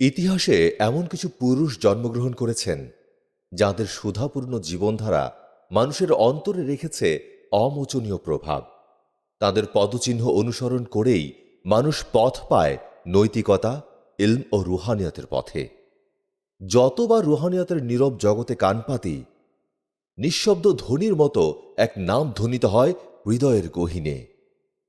ইতিহাসে এমন কিছু পুরুষ জন্মগ্রহণ করেছেন, যাদের সুধাপূর্ণ জীবনধারা মানুষের অন্তরে রেখেছে অমোচনীয় প্রভাব। তাদের পদচিহ্ন অনুসরণ করেই মানুষ পথ পায় নৈতিকতা, ইলম ও রুহানিয়তের পথে। যতবার রুহানিয়াতের নীরব জগতে কান পাতি, নিঃশব্দ ধ্বনির মতো এক নাম ধ্বনিত হয় হৃদয়ের গহিনে।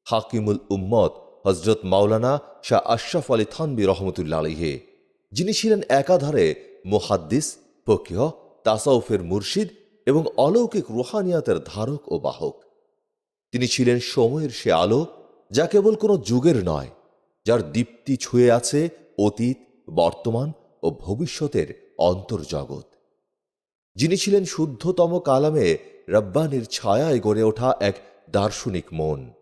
হাকিমুল উম্মত হজরত মাওলানা শাহ আশরাফ আলী থানবি রহমতুল্লা আলিহে যিনি ছিলেন একাধারে মুহাদ্দিস, ফকিহ, তাসাউফের মুর্শিদ এবং অলৌকিক রুহানিয়াতের ধারক ও বাহক। তিনি ছিলেন সময়ের সে আলো যা কেবল কোনো যুগের নয়, যার দীপ্তি ছুঁয়ে আছে অতীত, বর্তমান ও ভবিষ্যতের অন্তর্জগৎ। যিনি ছিলেন শুদ্ধতম কালামে রব্বানির ছায়ায় গড়ে ওঠা এক দার্শনিক মন,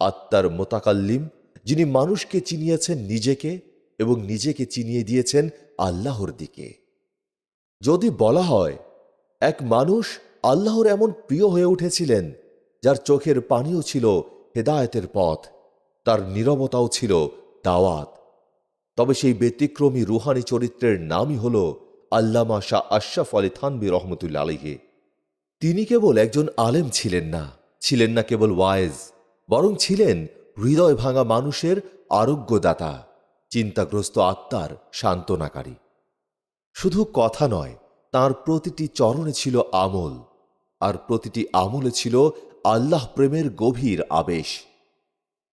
আত্মার মোতাকাল্লিম, যিনি মানুষকে চিনিয়েছেন নিজেকে এবং নিজেকে চিনিয়ে দিয়েছেন আল্লাহর দিকে। যদি বলা হয়, এক মানুষ আল্লাহর এমন প্রিয় হয়ে উঠেছিলেন, যার চোখের পানিও ছিল হেদায়তের পথ, তার নীরবতাও ছিল দাওয়াত। তবে সেই ব্যতিক্রমী রুহানি চরিত্রের নামই হল আল্লামা শাহ আশরাফ আলী থানবি রহমতুল্লা আলিহে তিনি কেবল একজন আলেম ছিলেন না ছিলেন না কেবল ওয়ায়েজ বরং ছিলেন হৃদয় ভাঙা মানুষের আরোগ্যদাতা। চিন্তাগ্রস্ত আত্মার সান্ত্বনাকারী। শুধু কথা নয়, তার প্রতিটি চরণে ছিল আমল, আর প্রতিটি আমলে ছিল আল্লাহ প্রেমের গভীর আবেশ।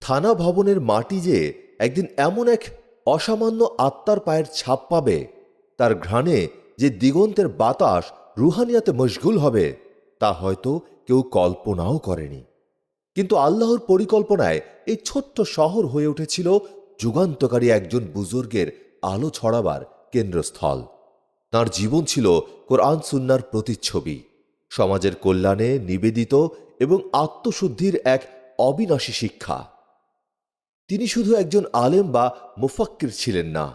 থানা ভবনের মাটি যে একদিন এমন এক অসামান্য আত্মার পায়ের ছাপ পাবে, তার ঘ্রাণে যে দিগন্তের বাতাস রুহানিয়াতে মশগুল হবে, তা হয়তো কেউ কল্পনাও করেনি। কিন্তু আল্লাহর পরিকল্পনায় এই ছোট্ট শহর হয়ে উঠেছিল যুগান্তকারী একজন বুজুর্গের আলো ছড়াবার কেন্দ্রস্থল। তার জীবন ছিল কোরআন সুন্নার প্রতিচ্ছবি। সমাজের কল্যাণে নিবেদিত এবং আত্মশুদ্ধির এক অবিনাশী শিক্ষা। তিনি শুধু একজন আলেম বা মুফাক্কির ছিলেন না,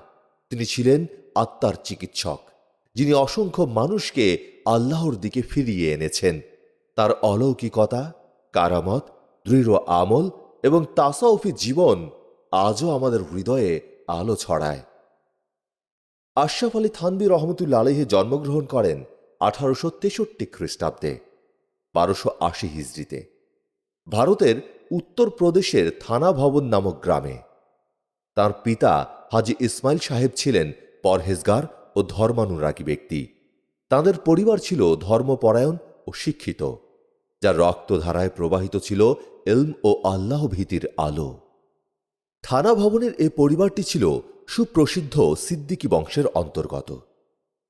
তিনি ছিলেন আত্মার চিকিৎসক, যিনি অসংখ্য মানুষকে আল্লাহর দিকে ফিরিয়ে এনেছেন। তার অলৌকিকতা, কারামত, দৃঢ় আমল এবং তাসাউফি জীবন আজও আমাদের হৃদয়ে আলো ছড়ায়। আশরাফ আলী থানবী রহমতুল্লা আলহে জন্মগ্রহণ করেন আঠারোশো তেষট্টি খ্রিস্টাব্দে, বারোশো আশি হিজড়িতে। ভারতের উত্তরপ্রদেশের থানা ভবন নামক গ্রামে। তার পিতা হাজি ইসমাইল সাহেব ছিলেন পরহেজগার ও ধর্মানুরাগী ব্যক্তি। তাদের পরিবার ছিল ধর্মপরায়ণ ও শিক্ষিত, যার রক্তধারায় প্রবাহিত ছিল এলম ও আল্লাহ ভীতির আলো। থানা ভবনের এ পরিবারটি ছিল সুপ্রসিদ্ধ সিদ্দিকী বংশের অন্তর্গত,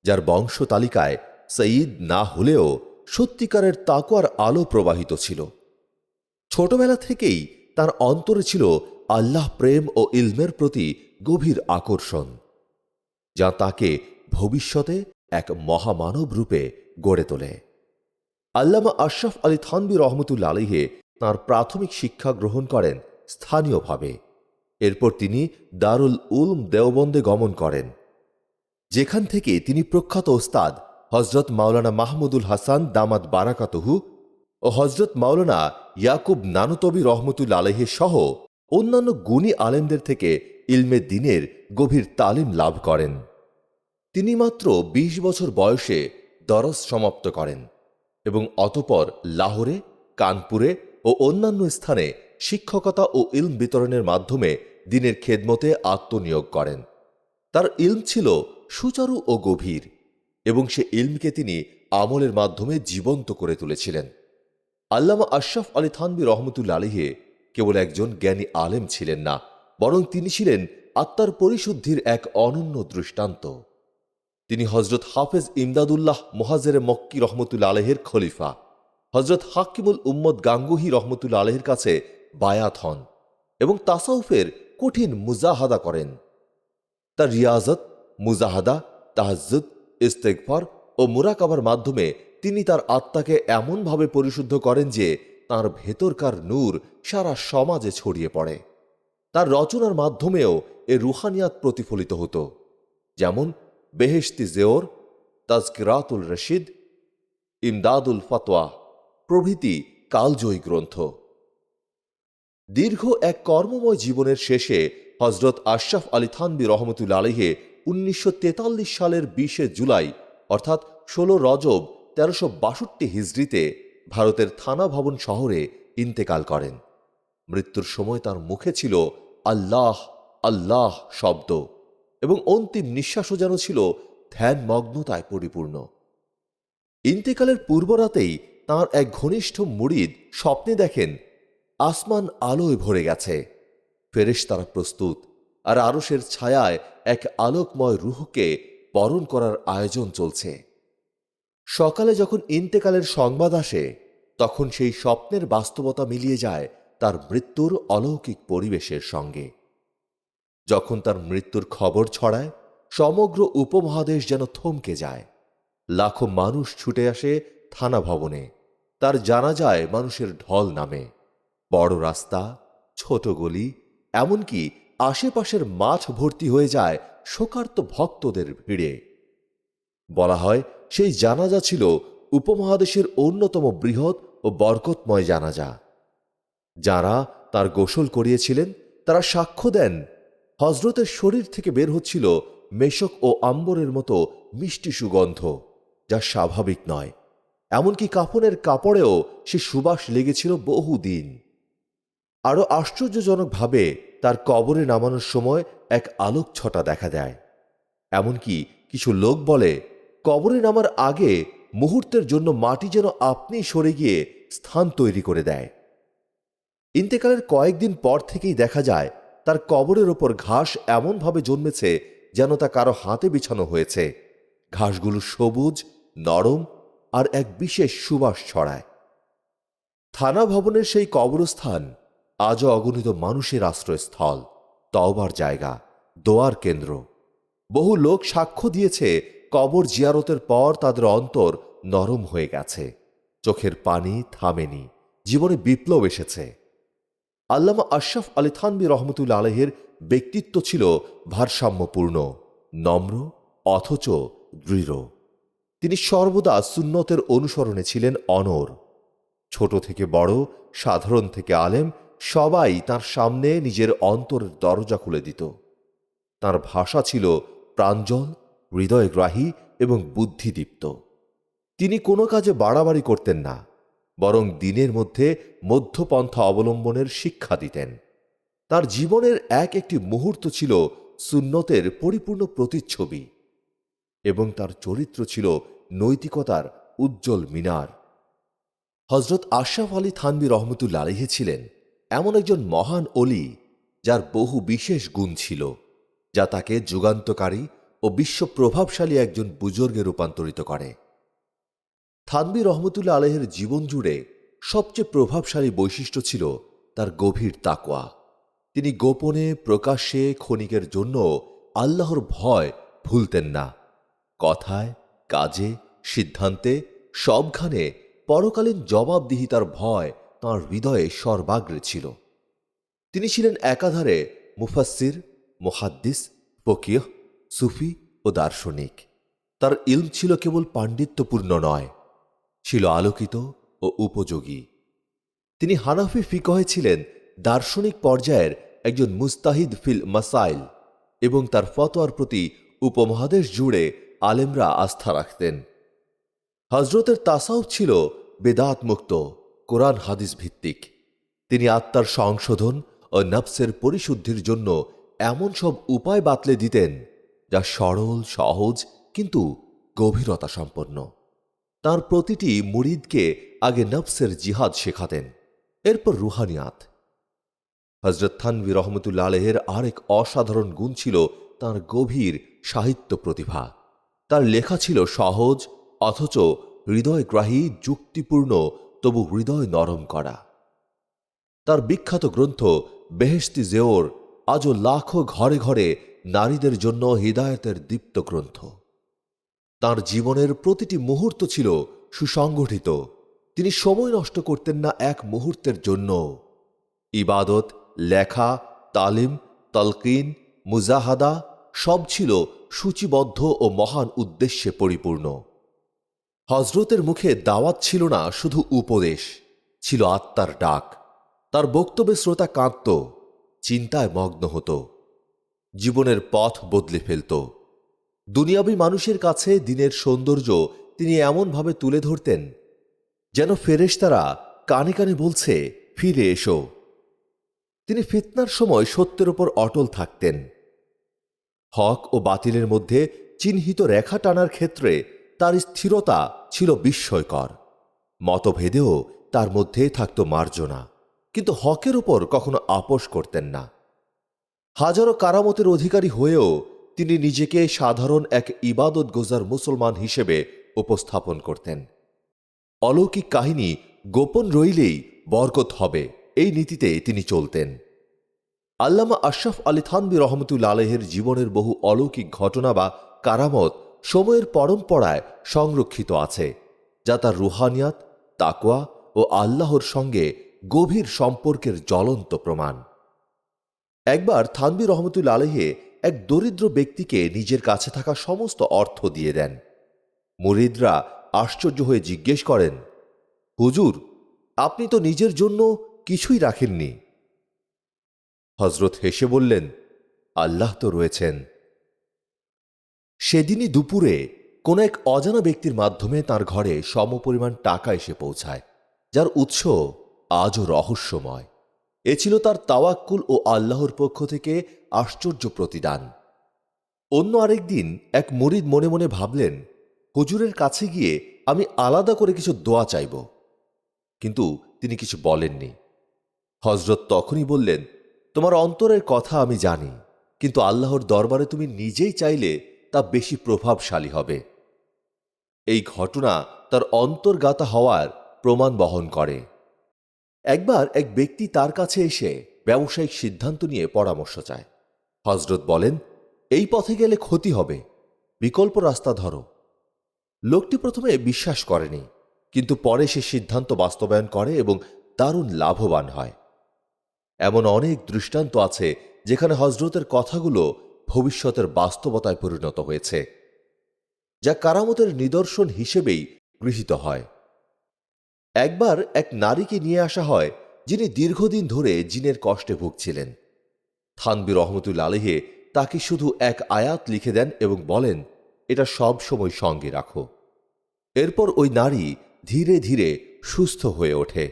যার বংশ তালিকায় সঈদ না হলেও সত্যিকারের তাকুয়ার আলো প্রবাহিত ছিল। ছোটবেলা থেকেই তার অন্তরে ছিল আল্লাহ প্রেম ও ইলমের প্রতি গভীর আকর্ষণ, যা তাকে ভবিষ্যতে এক মহামানব রূপে গড়ে তোলে। আল্লামা আশরাফ আলী থানবী রহমতুল্লা আলিহে তাঁর প্রাথমিক শিক্ষা গ্রহণ করেন স্থানীয়ভাবে। এরপর তিনি দারুল উলম দেওবন্দে গমন করেন। যেখান থেকে তিনি প্রখ্যাত ওস্তাদ হজরত মাওলানা মাহমুদুল হাসান দামাত বারাকাতহু ও হজরত মাওলানা ইয়াকুব নানুতবি রহমতুল আলহের সহ অন্যান্য গুণী আলেমদের থেকে ইলমে দিনের গভীর তালিম লাভ করেন। তিনি মাত্র ২০ বছর বয়সে দরস সমাপ্ত করেন এবং অতপর লাহোরে, কানপুরে ও অন্যান্য স্থানে শিক্ষকতা ও ইলম বিতরণের মাধ্যমে দিনের খেদমতে আত্মনিয়োগ করেন। তার ইলম ছিল সুচারু ও গভীর এবং সে ইলমকে তিনি আমলের মাধ্যমে জীবন্ত করে তুলেছিলেন। আল্লামা আশরাফ আলী থানবি রহমতুল্লা আলিহে কেবল একজন জ্ঞানী আলেম ছিলেন না, বরং তিনি ছিলেন আত্মার পরিশুদ্ধির এক অনন্য দৃষ্টান্ত। তিনি হজরত হাফেজ ইমদাদুল্লাহ মোহাজের মক্কি রহমতুল্লা আলহের খলিফা হজরত হাকিমুল উম্মদ গাঙ্গুহি রহমতুল্লা আলহের কাছে বায়াত হন এবং তাসাউফের কঠিন মুজাহাদা করেন। তার রিয়াজত, মুজাহাদা তাহাজুদ ইস্তেকফার ও মুরাকাবার মাধ্যমে তিনি তার আত্মাকে এমনভাবে পরিশুদ্ধ করেন যে তার ভেতরকার নূর সারা সমাজে ছড়িয়ে পড়ে। তার রচনার মাধ্যমেও এ রুহানিয়াত প্রতিফলিত হতো। যেমন বেহেশতি জেওর, তাজকিরাতুল রশিদ, ইমদাদুল ফতোয়া প্রভৃতি কালজয়ী গ্রন্থ। দীর্ঘ এক কর্মময় জীবনের শেষে হজরত আশরাফ আলী থানবি রহমতুল্লা আলহে উনিশশো সালের বিশে জুলাই, অর্থাৎ ষোলো রজব তেরোশো বাষট্টি হিজড়িতে ভারতের থানা ভবন শহরে ইন্তেকাল করেন। মৃত্যুর সময় তার মুখে ছিল আল্লাহ আল্লাহ শব্দ এবং অন্তিম নিঃশ্বাসও যেন ছিল ধ্যান মগ্নতায় পরিপূর্ণ। ইন্তেকালের পূর্বরাতেই তার এক ঘনিষ্ঠ মুরিদ স্বপ্নে দেখেন আসমান আলোয় ভরে গেছে। ফেরেশ তারা প্রস্তুত, আর আরসের ছায়ায় এক আলোকময় রুহকে বরণ করার আয়োজন চলছে। সকালে যখন ইন্তেকালের সংবাদ আসে, তখন সেই স্বপ্নের বাস্তবতা মিলিয়ে যায় তার মৃত্যুর অলৌকিক পরিবেশের সঙ্গে। যখন তার মৃত্যুর খবর ছড়ায়, সমগ্র উপমহাদেশ যেন থমকে যায়। লাখো মানুষ ছুটে আসে থানা ভবনে, তার জানা যায় মানুষের ঢল নামে। বড় রাস্তা, ছোট গলি, এমনকি আশেপাশের মাছ ভর্তি হয়ে যায় শোকার্ত ভক্তদের ভিড়ে। বলা হয়, সেই জানাজা ছিল উপমহাদেশের অন্যতম বৃহৎ ও বরকতময় জানাজা। যারা তার গোসল করিয়েছিলেন, তারা সাক্ষ্য দেন হজরতের শরীর থেকে বের হচ্ছিল মেশক ও আম্বরের মতো মিষ্টি সুগন্ধ, যা স্বাভাবিক নয়। এমনকি কাফনের কাপড়েও সে সুবাস লেগেছিল বহুদিন। আরও আশ্চর্যজনকভাবে তার কবরে নামানোর সময় এক আলোক ছটা দেখা দেয়। এমনকি কিছু লোক বলে, কবরে নামার আগে মুহূর্তের জন্য মাটি যেন আপনি সরে গিয়ে স্থান তৈরি করে দেয়। ইন্তেকালের কয়েকদিন পর থেকেই দেখা যায়, তার কবরের ওপর ঘাস এমনভাবে জন্মেছে যেন তা কারও হাতে বিছানো হয়েছে। ঘাসগুলো সবুজ, নরম আর এক বিশেষ সুবাস ছড়ায়। থানা ভবনের সেই কবরস্থান আজও অগণিত মানুষের আশ্রয়স্থল, তওবার জায়গা, দোয়ার কেন্দ্র। বহু লোক সাক্ষ্য দিয়েছে, কবর জিয়ারতের পর তাদের অন্তর নরম হয়ে গেছে। চোখের পানি থামেনি, জীবনে বিপ্লব এসেছে। আল্লামা আশরাফ আলী থানবী রহমতুল্লা আলহের ব্যক্তিত্ব ছিল ভারসাম্যপূর্ণ, নম্র, অথচ দৃঢ়। তিনি সর্বদা সুন্নতের অনুসরণে ছিলেন অনর ছোট থেকে বড়, সাধারণ থেকে আলেম সবাই তার সামনে নিজের অন্তরের দরজা খুলে দিত। তার ভাষা ছিল প্রাঞ্জল, হৃদয়গ্রাহী এবং বুদ্ধিদীপ্ত। তিনি কোনো কাজে বাড়াবাড়ি করতেন না, বরং দিনের মধ্যে মধ্যপন্থা অবলম্বনের শিক্ষা দিতেন। তার জীবনের এক একটি মুহূর্ত ছিল সুন্নতের পরিপূর্ণ প্রতিচ্ছবি এবং তার চরিত্র ছিল নৈতিকতার উজ্জ্বল মিনার। হজরত আশরাফ আলী থানবী রহমতুল্লা আলহে ছিলেন। এমন একজন মহান অলি যার বহু বিশেষ গুণ ছিল, যা তাকে যুগান্তকারী ও বিশ্ব প্রভাবশালী একজন বুজুর্গে রূপান্তরিত করে। থানবি রহমতুল্লা আলহের জীবন জুড়ে সবচেয়ে প্রভাবশালী বৈশিষ্ট্য ছিল তার গভীর তাকওয়া। তিনি গোপনে, প্রকাশ্যে, ক্ষণিকের জন্য আল্লাহর ভয় ভুলতেন না। কথায়, কাজে, সিদ্ধান্তে, সবখানে পরকালীন জবাবদিহিতার ভয় তাঁর হৃদয়ে সর্বাগ্রে ছিল। তিনি ছিলেন একাধারে মুফাসির মোহাদ্দিস, ফকিহ, সুফি ও দার্শনিক। তার ইলম ছিল কেবল পাণ্ডিত্যপূর্ণ নয়, ছিল আলোকিত ও উপযোগী। তিনি হানাফি ফিকহে ছিলেন দার্শনিক পর্যায়ের একজন মুস্তাহিদ ফিল মাসাইল এবং তার ফতোয়ার প্রতি উপমহাদেশ জুড়ে আলেমরা আস্থা রাখতেন। হজরতের তাসাউফ ছিল বেদাত মুক্ত কোরআন হাদিস ভিত্তিক। তিনি আত্মার সংশোধন ও নফসের পরিশুদ্ধির জন্য এমন সব উপায় বাতলে দিতেন, যা সরল, সহজ, কিন্তু গভীরতা সম্পন্ন তার প্রতিটি মুরিদকে আগে নফসের জিহাদ শেখাতেন, এরপর রুহানিয়াত। হজরত থানভি রহমতুল্লা আলহের আরেক অসাধারণ গুণ ছিল তার গভীর সাহিত্য প্রতিভা। তার লেখা ছিল সহজ, অথচ হৃদয়গ্রাহী, যুক্তিপূর্ণ তবু হৃদয় নরম করা। তার বিখ্যাত গ্রন্থ বেহেস্তি জেওর আজও লাখো ঘরে ঘরে নারীদের জন্য হৃদায়তের দীপ্ত গ্রন্থ। তার জীবনের প্রতিটি মুহূর্ত ছিল সুসংগঠিত। তিনি সময় নষ্ট করতেন না এক মুহূর্তের জন্য। ইবাদত, লেখা, তালিম, তলকিন, মুজাহাদা সব ছিল সূচিবদ্ধ ও মহান উদ্দেশ্যে পরিপূর্ণ। হজরতের মুখে দাওয়াত ছিল না, শুধু উপদেশ। ছিল আত্মার ডাক। তার বক্তব্যে শ্রোতা কাঁদত, চিন্তায় মগ্ন হতো। জীবনের পথ বদলে ফেলত। দুনিয়াবী মানুষের কাছে দিনের সৌন্দর্য তিনি এমনভাবে তুলে ধরতেন, যেন ফেরেশতারা কানে কানে বলছে, ফিরে এসো। তিনি ফিতনার সময় সত্যের ওপর অটল থাকতেন। হক ও বাতিলের মধ্যে চিহ্নিত রেখা টানার ক্ষেত্রে তার স্থিরতা ছিল বিস্ময়কর। মতভেদেও তার মধ্যে থাকত মার্জনা, কিন্তু হকের ওপর কখনো আপোষ করতেন না। হাজারো কারামতের অধিকারী হয়েও তিনি নিজেকে সাধারণ এক ইবাদত গোজার মুসলমান হিসেবে উপস্থাপন করতেন। অলৌকিক কাহিনী গোপন রইলেই বরকত হবে, এই নীতিতে তিনি চলতেন। আল্লামা আশরাফ আলী থানবী রহমতুল্লা আলহের জীবনের বহু অলৌকিক ঘটনা বা কারামত সময়ের পরম্পরায় সংরক্ষিত আছে, যা তার রুহানিয়াত, তাকওয়া ও আল্লাহর সঙ্গে গভীর সম্পর্কের জ্বলন্ত প্রমাণ। একবার থানবী রহমতুল্লা আলহে এক দরিদ্র ব্যক্তিকে নিজের কাছে থাকা সমস্ত অর্থ দিয়ে দেন। মুরিদরা আশ্চর্য হয়ে জিজ্ঞেস করেন, হুজুর, আপনি তো নিজের জন্য কিছুই রাখেননি? হজরত হেসে বললেন, আল্লাহ তো রয়েছেন। সেদিনই দুপুরে কোন এক অজানা ব্যক্তির মাধ্যমে তার ঘরে সমপরিমাণ টাকা এসে পৌঁছায়, যার উৎস আজও রহস্যময়। এ ছিল তার তাওয়াক্কুল ও আল্লাহর পক্ষ থেকে আশ্চর্য প্রতিদান। অন্য আরেক দিন এক মরিদ মনে মনে ভাবলেন, হুজুরের কাছে গিয়ে আমি আলাদা করে কিছু দোয়া চাইব। কিন্তু তিনি কিছু বলেননি। হজরত তখনই বললেন, তোমার অন্তরের কথা আমি জানি, কিন্তু আল্লাহর দরবারে তুমি নিজেই চাইলে তা বেশি প্রভাবশালী হবে। এই ঘটনা তার অন্তর্গাতা হওয়ার প্রমাণ বহন করে। একবার এক ব্যক্তি তার কাছে এসে ব্যবসায়িক সিদ্ধান্ত নিয়ে পরামর্শ চায়। হজরত বলেন, এই পথে গেলে ক্ষতি হবে। বিকল্প রাস্তা ধরো। লোকটি প্রথমে বিশ্বাস করেনি, কিন্তু পরে সে সিদ্ধান্ত বাস্তবায়ন করে এবং দারুণ লাভবান হয়। এমন অনেক দৃষ্টান্ত আছে যেখানে হজরতের কথাগুলো ভবিষ্যতের বাস্তবতায় পরিণত হয়েছে, যা কারামতের নিদর্শন হিসেবেই গৃহীত হয়। একবার এক নারীকে নিয়ে আসা হয়, যিনি দীর্ঘদিন ধরে জিনের কষ্টে ভুগছিলেন। থানবি রহমতুল্লা আলহে তাকে শুধু এক আয়াত লিখে দেন এবং বলেন, এটা সব সময় সঙ্গে রাখো। এরপর ওই নারী ধীরে ধীরে সুস্থ হয়ে ওঠে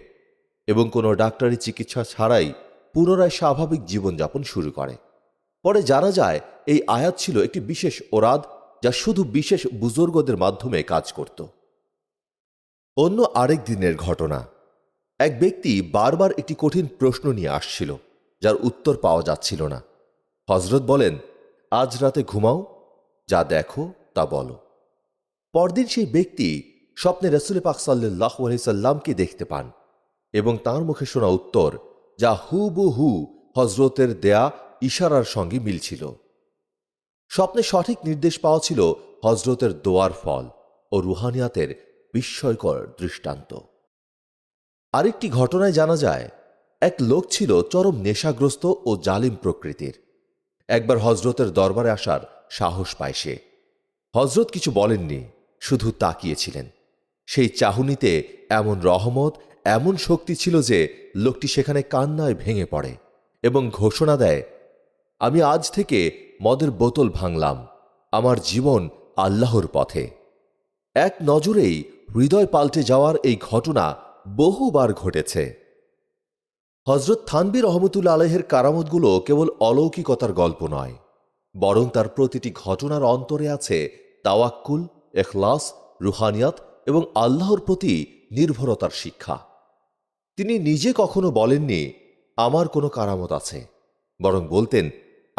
এবং কোনো ডাক্তারি চিকিৎসা ছাড়াই পুনরায় স্বাভাবিক জীবনযাপন শুরু করে। পরে জানা যায়, এই আয়াত ছিল একটি বিশেষ ওরাদ যা শুধু বিশেষ বুজুর্গদের মাধ্যমে কাজ করত। অন্য আরেক দিনের ঘটনা। এক ব্যক্তি বারবার একটি কঠিন প্রশ্ন নিয়ে আসছিল, যার উত্তর পাওয়া যাচ্ছিল না। হজরত বলেন, আজ রাতে ঘুমাও, যা দেখো তা বলো। পরদিন সেই ব্যক্তি স্বপ্নে রসুল পাক সাল্লাহ সাল্লামকে দেখতে পান এবং তার মুখে শোনা উত্তর, যা হু বু হু হজরতের দেয়া ইশারার সঙ্গে মিলছিল। স্বপ্নে সঠিক নির্দেশ পাওয়া ছিল হজরতের দোয়ার ফল ও রুহানিয়াতের বিস্ময়কর দৃষ্টান্ত। আরেকটি ঘটনায় জানা যায়, এক লোক ছিল চরম নেশাগ্রস্ত ও জালিম প্রকৃতির। একবার হজরতের দরবারে আসার সাহস পায় সে। হজরত কিছু বলেননি, শুধু তাকিয়েছিলেন। সেই চাহুনিতে এমন রহমত, এমন শক্তি ছিল যে লোকটি সেখানে কান্নায় ভেঙে পড়ে এবং ঘোষণা দেয় আমি আজ থেকে মদের বোতল ভাঙলাম। আমার জীবন আল্লাহর পথে। এক নজরেই হৃদয় পাল্টে যাওয়ার এই ঘটনা বহুবার ঘটেছে। হজরত থানবির রহমতুল্লা আলহের কারামতগুলো কেবল অলৌকিকতার গল্প নয়, বরং তার প্রতিটি ঘটনার অন্তরে আছে তাওয়াক্কুল এখলাস রুহানিয়াত এবং আল্লাহর প্রতি নির্ভরতার শিক্ষা। তিনি নিজে কখনো বলেননি, আমার কোনো কারামত আছে। বরং বলতেন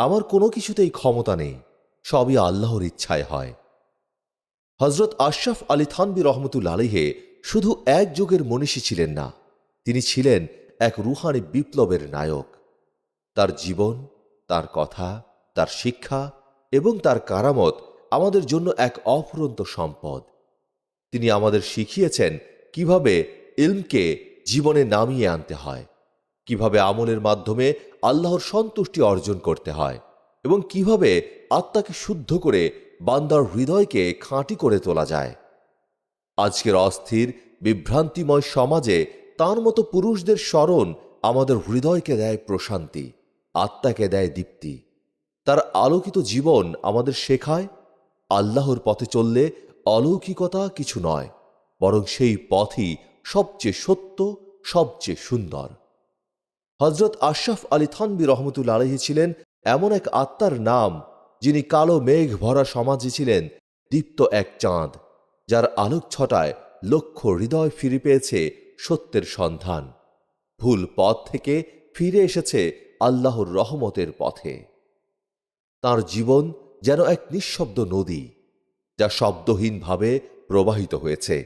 আমার কোনো কিছুতেই ক্ষমতা নেই, সবই আল্লাহর ইচ্ছায় হয়। হজরত আশরাফ আলী থানবি রহমতুল্লা আলিহে শুধু এক যুগের মনীষী ছিলেন না, তিনি ছিলেন এক রুহানি বিপ্লবের নায়ক। তার জীবন, তার কথা, তার শিক্ষা এবং তার কারামত আমাদের জন্য এক অফুরন্ত সম্পদ। তিনি আমাদের শিখিয়েছেন কীভাবে ইলমকে জীবনে নামিয়ে আনতে হয়। কীভাবে আমলের মাধ্যমে আল্লাহর সন্তুষ্টি অর্জন করতে হয় এবং কীভাবে আত্মাকে শুদ্ধ করে বান্দার হৃদয়কে খাঁটি করে তোলা যায়। আজকের অস্থির, বিভ্রান্তিময় সমাজে তার মতো পুরুষদের স্মরণ আমাদের হৃদয়কে দেয় প্রশান্তি, আত্মাকে দেয় দীপ্তি। তার আলোকিত জীবন আমাদের শেখায়, আল্লাহর পথে চললে অলৌকিকতা কিছু নয়, বরং সেই পথই সবচেয়ে সত্য, সবচেয়ে সুন্দর। হজরত আশরাফ আলী থানবী রহমতুল্লা আলহী ছিলেন এমন এক আত্মার নাম, যিনি কালো মেঘ ভরা সমাজে ছিলেন, দীপ্ত এক চাঁদ, যার আলোক ছটায় লক্ষ হৃদয় ফিরে পেয়েছে সত্যের সন্ধান। ভুল পথ থেকে ফিরে এসেছে আল্লাহর রহমতের পথে। তার জীবন যেন এক নিঃশব্দ নদী, যা শব্দহীনভাবে প্রবাহিত হয়েছে,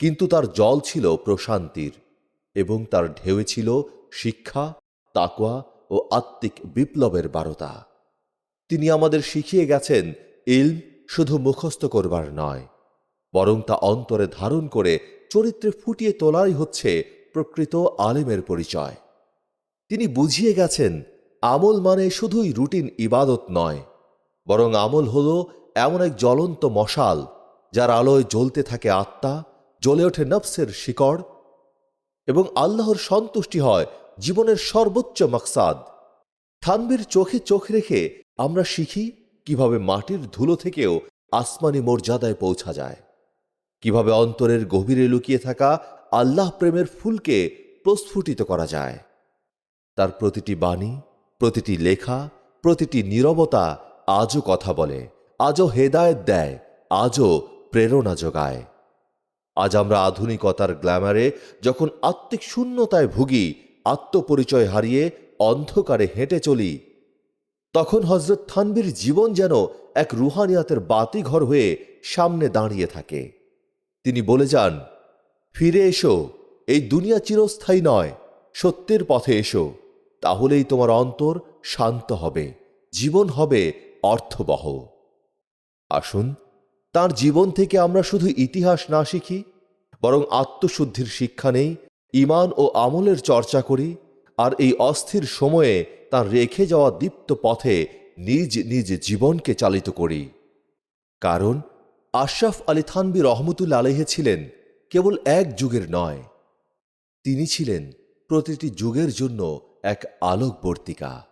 কিন্তু তার জল ছিল প্রশান্তির এবং তার ঢেউ ছিল শিক্ষা, তাকওয়া ও আত্মিক বিপ্লবের বারতা। তিনি আমাদের শিখিয়ে গেছেন ইল শুধু মুখস্থ করবার নয়, বরং তা অন্তরে ধারণ করে চরিত্রে ফুটিয়ে তোলাই হচ্ছে প্রকৃত আলেমের পরিচয়। তিনি বুঝিয়ে গেছেন, আমল মানে শুধুই রুটিন ইবাদত নয়, বরং আমল হল এমন এক জ্বলন্ত মশাল, যার আলোয় জ্বলতে থাকে আত্মা, জ্বলে ওঠে নফসের শিকড় এবং আল্লাহর সন্তুষ্টি হয় জীবনের সর্বোচ্চ মাকসাদ। থানবির চোখে চোখ রেখে আমরা শিখি কীভাবে মাটির ধুলো থেকেও আসমানি মর্যাদায় পৌঁছা যায়। কীভাবে অন্তরের গভীরে লুকিয়ে থাকা আল্লাহ প্রেমের ফুলকে প্রস্ফুটিত করা যায়। তার প্রতিটি বাণী, প্রতিটি লেখা, প্রতিটি নীরবতা আজও কথা বলে, আজও হেদায়ত দেয়, আজও প্রেরণা যোগায়। আজ আমরা আধুনিকতার গ্ল্যামারে যখন আত্মিক শূন্যতায় ভুগি আত্মপরিচয় হারিয়ে অন্ধকারে হেঁটে চলি। তখন হজরত থানবির জীবন যেন এক রুহানিয়াতের বাতিঘর হয়ে সামনে দাঁড়িয়ে থাকে। তিনি বলে যান, ফিরে এসো, এই দুনিয়া চিরস্থায়ী নয়, সত্যের পথে এসো, তাহলেই তোমার অন্তর শান্ত হবে, জীবন হবে অর্থবহ। আসুন, তার জীবন থেকে আমরা শুধু ইতিহাস না শিখি, বরং আত্মশুদ্ধির শিক্ষা নেই ইমান ও আমলের চর্চা করি আর এই অস্থির সময়ে তার রেখে যাওয়া দীপ্ত পথে নিজ নিজ জীবনকে চালিত করি। কারণ আশরাফ আলী থানবি রহমতুল্লা আলহে ছিলেন কেবল এক যুগের নয়। তিনি ছিলেন প্রতিটি যুগের জন্য এক আলোকবর্তিকা।